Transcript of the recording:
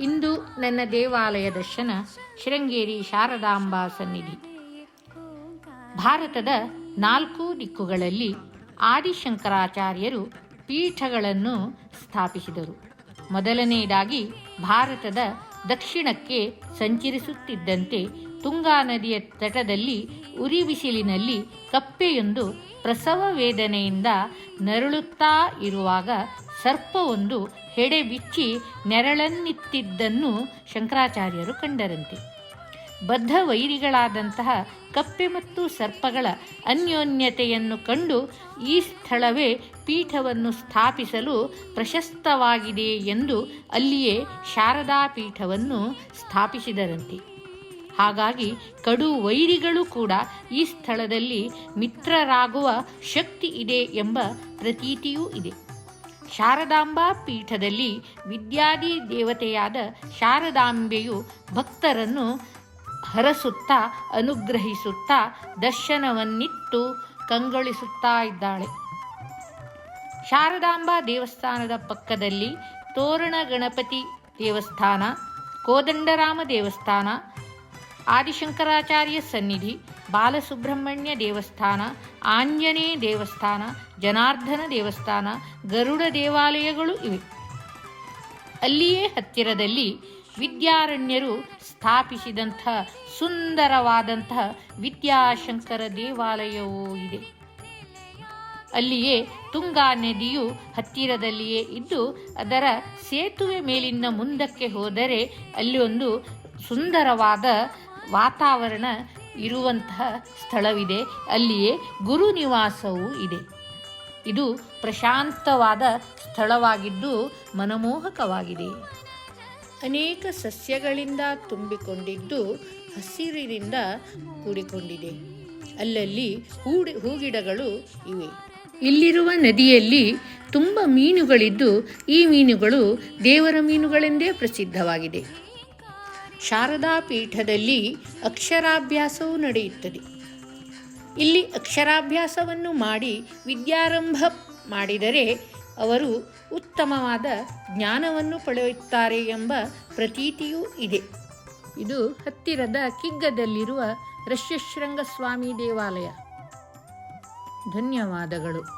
ಇಂದು ನನ್ನ ದೇವಾಲಯ ದರ್ಶನ ಶೃಂಗೇರಿ ಶಾರದಾಂಬಾ ಸನ್ನಿಧಿ. ಭಾರತದ ನಾಲ್ಕು ದಿಕ್ಕುಗಳಲ್ಲಿ ಆದಿಶಂಕರಾಚಾರ್ಯರು ಪೀಠಗಳನ್ನು ಸ್ಥಾಪಿಸಿದರು. ಮೊದಲನೆಯದಾಗಿ ಭಾರತದ ದಕ್ಷಿಣಕ್ಕೆ ಸಂಚರಿಸುತ್ತಿದ್ದಂತೆ ತುಂಗಾ ನದಿಯ ತಟದಲ್ಲಿ ಉರಿ ಬಿಸಿಲಿನಲ್ಲಿ ಕಪ್ಪೆಯೊಂದು ಪ್ರಸವ ವೇದನೆಯಿಂದ ನರಳುತ್ತಾ ಇರುವಾಗ ಸರ್ಪವೊಂದು ಹೆಡೆ ಬಿಚ್ಚಿ ನೆರಳನ್ನಿತ್ತಿದ್ದನ್ನು ಶಂಕರಾಚಾರ್ಯರು ಕಂಡರಂತೆ. ಬದ್ಧ ವೈರಿಗಳಾದಂತಹ ಕಪ್ಪೆ ಮತ್ತು ಸರ್ಪಗಳ ಅನ್ಯೋನ್ಯತೆಯನ್ನು ಕಂಡು ಈ ಸ್ಥಳವೇ ಪೀಠವನ್ನು ಸ್ಥಾಪಿಸಲು ಪ್ರಶಸ್ತವಾಗಿದೆ ಎಂದು ಅಲ್ಲಿಯೇ ಶಾರದಾ ಪೀಠವನ್ನು ಸ್ಥಾಪಿಸಿದರಂತೆ. ಹಾಗಾಗಿ ಕಡು ವೈರಿಗಳು ಕೂಡ ಈ ಸ್ಥಳದಲ್ಲಿ ಮಿತ್ರರಾಗುವ ಶಕ್ತಿ ಇದೆ ಎಂಬ ಪ್ರತೀತಿಯೂ ಇದೆ. ಶಾರದಾಂಬಾ ಪೀಠದಲ್ಲಿ ವಿದ್ಯಾದಿ ದೇವತೆಯಾದ ಶಾರದಾಂಬೆಯು ಭಕ್ತರನ್ನು ಹರಸುತ್ತಾ, ಅನುಗ್ರಹಿಸುತ್ತಾ ದರ್ಶನವನ್ನಿತ್ತು ಕಂಗೊಳಿಸುತ್ತಾ ಇದ್ದಾಳೆ. ಶಾರದಾಂಬಾ ದೇವಸ್ಥಾನದ ಪಕ್ಕದಲ್ಲಿ ತೋರಣ ಗಣಪತಿ ದೇವಸ್ಥಾನ, ಕೋದಂಡರಾಮ ದೇವಸ್ಥಾನ ಆದಿಶಂಕರಾಚಾರ್ಯ ಸನ್ನಿಧಿ, ಬಾಲಸುಬ್ರಹ್ಮಣ್ಯ ದೇವಸ್ಥಾನ, ಆಂಜನೇಯ ದೇವಸ್ಥಾನ, ಜನಾರ್ದನ ದೇವಸ್ಥಾನ, ಗರುಡ ದೇವಾಲಯಗಳು ಇವೆ. ಅಲ್ಲಿಯೇ ಹತ್ತಿರದಲ್ಲಿ ವಿದ್ಯಾರಣ್ಯರು ಸ್ಥಾಪಿಸಿದಂಥ ಸುಂದರವಾದಂತಹ ವಿದ್ಯಾಶಂಕರ ದೇವಾಲಯವೂ ಇದೆ. ಅಲ್ಲಿಯೇ ತುಂಗಾ ನದಿಯು ಹತ್ತಿರದಲ್ಲಿಯೇ ಇದ್ದು, ಅದರ ಸೇತುವೆ ಮೇಲಿನ ಮುಂದಕ್ಕೆ ಹೋದರೆ ಅಲ್ಲಿ ಒಂದು ಸುಂದರವಾದ ವಾತಾವರಣ ಇರುವಂತಹ ಸ್ಥಳವಿದೆ. ಅಲ್ಲಿಯೇ ಗುರು ನಿವಾಸವೂ ಇದೆ. ಇದು ಪ್ರಶಾಂತವಾದ ಸ್ಥಳವಾಗಿದ್ದು ಮನಮೋಹಕವಾಗಿದೆ. ಅನೇಕ ಸಸ್ಯಗಳಿಂದ ತುಂಬಿಕೊಂಡಿದ್ದು ಹಸಿರಿನಿಂದ ಕೂಡಿಕೊಂಡಿದೆ. ಅಲ್ಲಲ್ಲಿ ಹೂಡಿ, ಹೂಗಿಡಗಳು ಇವೆ. ಇಲ್ಲಿರುವ ನದಿಯಲ್ಲಿ ತುಂಬ ಮೀನುಗಳಿದ್ದು ಈ ಮೀನುಗಳು ದೇವರ ಮೀನುಗಳೆಂದೇ ಪ್ರಸಿದ್ಧವಾಗಿದೆ. ಶಾರದಾ ಪೀಠದಲ್ಲಿ ಅಕ್ಷರಾಭ್ಯಾಸವೂ ನಡೆಯುತ್ತದೆ. ಇಲ್ಲಿ ಅಕ್ಷರಾಭ್ಯಾಸವನ್ನು ಮಾಡಿ ವಿದ್ಯಾರಂಭ ಮಾಡಿದರೆ ಅವರು ಉತ್ತಮವಾದ ಜ್ಞಾನವನ್ನು ಪಡೆಯುತ್ತಾರೆ ಎಂಬ ಪ್ರತೀತಿಯೂ ಇದೆ. ಇದು ಹತ್ತಿರದ ಕಿಗ್ಗದಲ್ಲಿರುವ ಋಷ್ಯಶೃಂಗ ಸ್ವಾಮಿ ದೇವಾಲಯ. ಧನ್ಯವಾದಗಳು.